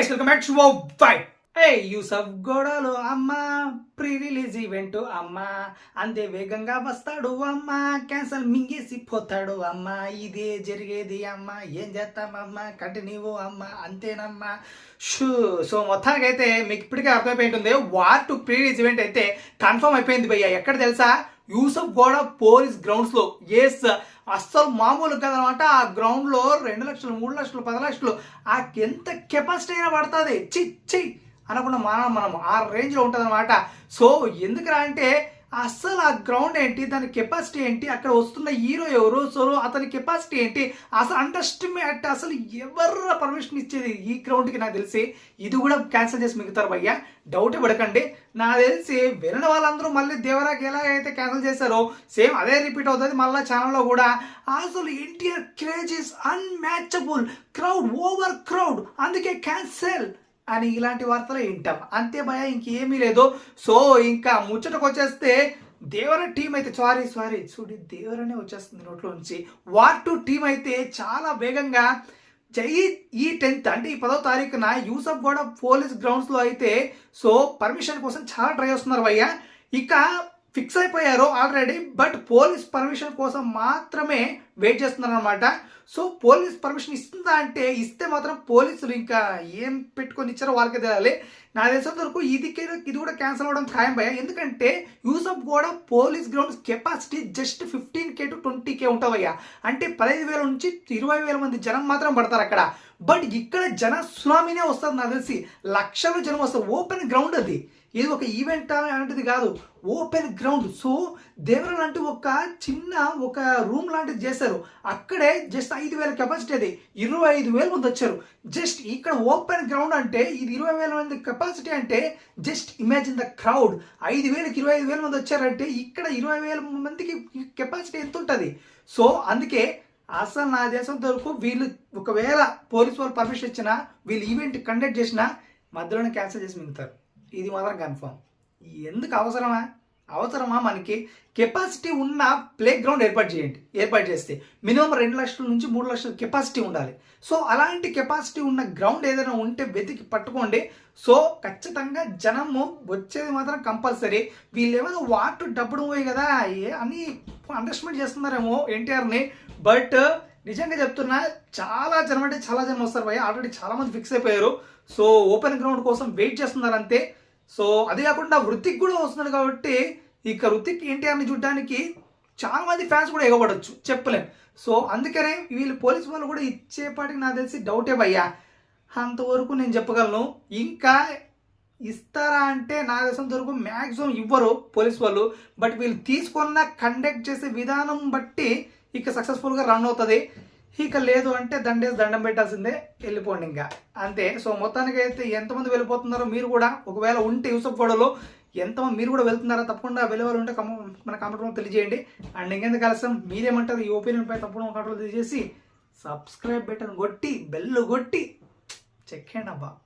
Guys welcome back to by A Yusuf గోడలో అమ్మ pre release event అమ్మ అంతే వేగంగా వస్తాడు అమ్మ. క్యాన్సల్ మింగేసి పోతాడు అమ్మ. ఇదే జరిగేది అమ్మ. ఏం చేస్తామమ్మ కంటిన్యూ అమ్మ. అంతేనమ్మా. షూ. సో మొత్తానికి అయితే మీకు ఇప్పటికే అర్థమైపోయి ఉంటుంది. War two pre release event అయితే కన్ఫర్మ్ అయిపోయింది భయ్య. ఎక్కడ తెలుసా? యూసఫ్ గోడ పోలీస్ గ్రౌండ్స్లో. ఎస్ అస్సలు మామూలు కదనమాట. ఆ గ్రౌండ్లో రెండు లక్షలు మూడు లక్షలు పది లక్షలు ఆ ఎంత కెపాసిటీ అయినా పడుతుంది. చి చి అనకుండా మనం మనం ఆ రేంజ్లో ఉంటుంది అనమాట సో ఎందుకురా అంటే అస్సలు ఆ గ్రౌండ్ ఏంటి? దాని కెపాసిటీ ఏంటి? అక్కడ వస్తున్న హీరో ఎవరు? సోరో అతని కెపాసిటీ ఏంటి? అసలు అండర్స్టిమేట్ అసలు ఎవరు పర్మిషన్ ఇచ్చేది ఈ గ్రౌండ్కి నాకు తెలిసి? ఇది కూడా క్యాన్సిల్ చేసి మిగతారు భయ్యా. డౌట్ పడకండి. నాకు తెలిసి వినని వాళ్ళందరూ మళ్ళీ దేవరాకి ఎలా అయితే క్యాన్సిల్ చేశారో సేమ్ అదే రిపీట్ అవుతుంది మళ్ళీ ఛానల్లో కూడా. అసలు NTR craze is unmatchable crowd over crowd అందుకే క్యాన్సిల్ అని ఇలాంటి వార్తలు వింటాం. అంతే భయ ఇంకేమీ లేదు. సో ఇంకా ముచ్చటకు వచ్చేస్తే దేవర టీం అయితే సారీ సారీ చూడి దేవరనే వచ్చేస్తుంది నోట్లో నుంచి వార్ టు టీం అయితే చాలా వేగంగా జై ఈ టెన్త్ అంటే ఈ పదో తారీఖున యూసఫ్ గౌడ పోలీస్ గ్రౌండ్స్లో అయితే సో పర్మిషన్ కోసం చాలా ట్రై చేస్తున్నారు భయ్య. ఇక ఫిక్స్ అయిపోయారు ఆల్రెడీ బట్ పోలీస్ పర్మిషన్ కోసం మాత్రమే వెయిట్ చేస్తున్నారు అనమాట సో పోలీస్ పర్మిషన్ ఇస్తుందా అంటే ఇస్తే మాత్రం పోలీసులు ఇంకా ఏం పెట్టుకొని ఇచ్చారో వాళ్ళకి తెలియాలి. నా తెలిసినంత వరకు ఇది ఇది కూడా క్యాన్సిల్ అవ్వడం ఖాయం భయ ఎందుకంటే యూసఫ్ కూడా police grounds capacity just fifteen K to twenty K ఉంటావయ్యా. అంటే పదహైదు వేల నుంచి ఇరవై వేల మంది జనం మాత్రం పడతారు అక్కడ. బట్ ఇక్కడ జన సునామీనే వస్తుంది నాకు తెలిసి. లక్షల జనం వస్తారు. ఓపెన్ గ్రౌండ్ అది. ఇది ఒక ఈవెంట్ అలాంటిది కాదు. Open ground. సో దేవర లాంటి ఒక చిన్న ఒక రూమ్ లాంటిది చేశారు. అక్కడే జస్ట్ ఐదు వేల కెపాసిటీ అది. ఇరవై ఐదు వేల మంది వచ్చారు. జస్ట్ ఇక్కడ ఓపెన్ గ్రౌండ్ అంటే ఇది ఇరవై వేల మంది కెపాసిటీ అంటే జస్ట్ ఇమాజిన్ ద క్రౌడ్ ఐదు వేలకి ఇరవై ఐదు వేల మంది వచ్చారంటే ఇక్కడ ఇరవై వేల మందికి కెపాసిటీ ఎంత ఉంటుంది? సో అందుకే అసలు నా దేశం వరకు వీళ్ళు ఒకవేళ పోలీస్ వాళ్ళు పర్మిషన్ ఇచ్చినా వీళ్ళు ఈవెంట్ కండక్ట్ చేసినా మధ్యలోనే క్యాన్సిల్ చేసి మిగుతారు ఇది మాత్రం కన్ఫర్మ్ ఎందుకు అవసరమా? అవసరమా మనకి? కెపాసిటీ ఉన్న ప్లే గ్రౌండ్ ఏర్పాటు చేయండి. ఏర్పాటు చేస్తే మినిమం రెండు లక్షల నుంచి మూడు లక్షల కెపాసిటీ ఉండాలి. సో అలాంటి కెపాసిటీ ఉన్న గ్రౌండ్ ఏదైనా ఉంటే వెతికి పట్టుకోండి. సో ఖచ్చితంగా జనము వచ్చేది మాత్రం కంపల్సరీ వీళ్ళు ఏమైనా వాటు డబ్బుడు పోయి కదా ఏ అని అండర్స్టాండ్ చేస్తున్నారేమో ఎన్టీఆర్ని. బట్ నిజంగా చెప్తున్నా చాలా జనం అంటే చాలా జనం వస్తారు భయ ఆల్రెడీ చాలా మంది ఫిక్స్ అయిపోయారు. సో ఓపెన్ గ్రౌండ్ కోసం వెయిట్ చేస్తున్నారు అంతే సో అది కాకుండా వృత్తికి కూడా వస్తున్నాడు కాబట్టి ఇక వృత్తికి ఎన్టీఆర్ని చూడడానికి చాలా మంది ఫ్యాన్స్ కూడా ఎగబడొచ్చు చెప్పలేం. సో అందుకనే వీళ్ళు పోలీస్ వాళ్ళు కూడా ఇచ్చేపాటికి నాకు తెలిసి డౌటే భయ్యా. అంతవరకు నేను చెప్పగలను ఇంకా ఇస్తారా అంటే నా దేశం వరకు మ్యాక్సిమం ఇవ్వరు పోలీస్ వాళ్ళు బట్ వీళ్ళు తీసుకున్న కండక్ట్ చేసే విధానం బట్టి ఇక సక్సెస్ఫుల్గా రన్ అవుతుంది. ఇక లేదు అంటే దండేసి దండం పెట్టాల్సిందే వెళ్ళిపోండి ఇంకా. అంతే. సో మొత్తానికి అయితే ఎంతమంది వెళ్ళిపోతున్నారో మీరు కూడా ఒకవేళ ఉంటే యూసఫ్ గోడలో ఎంతమంది మీరు కూడా వెళ్తున్నారా? తప్పకుండా వెళ్ళే ఉంటే కమ మన కామెంట్ తెలియజేయండి. అండ్ ఇంకెందుకు కలుస్తాం మీరేమంటారు? ఈ ఒపీనియన్ పై తప్పకుండా కామెంట్లో తెలియజేసి సబ్స్క్రైబ్ బటన్ కొట్టి బెల్ కొట్టి చెక్కండి అబ్బా.